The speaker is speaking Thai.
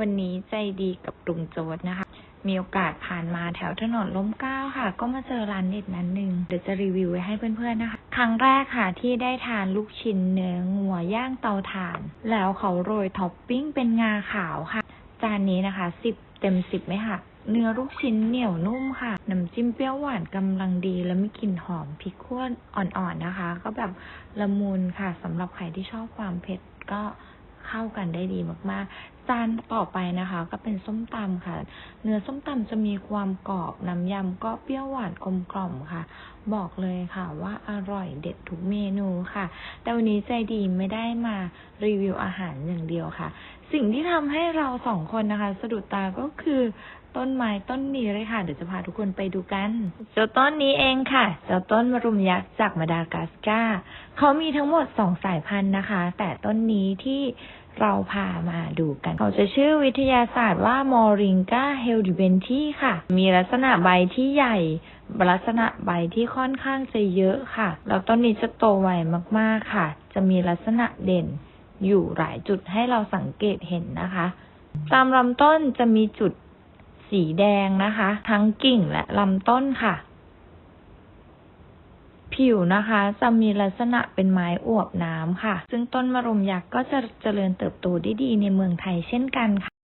วันนี้ใจดีกับลุงโจทย์นะคะ มีโอกาสผ่านมาแถวถนนล้มเก้าค่ะ ก็มาเจอร้านเด็ดนั้นหนึ่งเดี๋ยวจะรีวิวไว้ให้เพื่อนๆนะคะ ครั้งแรกค่ะที่ได้ทานลูกชิ้นเนื้องัวย่างเตาถ่าน แล้วเขาโรยท็อปปิ้งเป็นงาขาวค่ะ จานนี้นะคะสิบเต็มสิบไหมค่ะเนื้อลูกชิ้นเหนียวนุ่มค่ะ น้ำจิ้มเปรี้ยวหวานกำลังดี แล้วมีกลิ่นหอมพริกขั่วอ่อนๆนะคะ ก็แบบละมุนค่ะสำหรับใครที่ชอบความเผ็ดก็เข้ากันได้ดีมากๆ จานต่อไปนะคะ ก็เป็นส้มตำค่ะ เนื้อส้มตำจะมีความกรอบน้ำยำก็เปรี้ยวหวานกลมกล่อมค่ะ บอกเลยค่ะว่าอร่อยเด็ดทุกเมนูค่ะ แต่วันนี้ใจดีไม่ได้มารีวิวอาหารอย่างเดียวค่ะ สิ่งที่ทำให้เราสองคนนะคะ สะดุดตาก็คือต้นไม้ต้นนี้เลยค่ะ เดี๋ยวจะพาทุกคนไปดูกันเจ้าต้นนี้เองค่ะเจ้าต้นมะรุมยักษ์จากมาดากัสการ์เขามีทั้งหมดสองสายพันธุ์นะคะ แต่ต้นนี้ที่เราพามาดูกัน เขาจะชื่อวิทยาศาสตร์ว่ามอริงกาเฮลดิเบนที่ค่ะ มีลักษณะใบที่ใหญ่ ลักษณะใบที่ค่อนข้างจะเยอะค่ะ แล้วต้นนี้จะโตไวมากๆค่ะ จะมีลักษณะเด่นอยู่หลายจุดให้เราสังเกตเห็นนะคะ ตามลำต้นจะมีจุดสีแดงนะคะ ทั้งกิ่งและลำต้นค่ะ ผิวนะคะจะมีลักษณะเป็นไม้อวบน้ำค่ะ ซึ่งต้นมะรุมยักษ์ก็จะเจริญเติบโตได้ดีในเมืองไทยเช่นกันค่ะ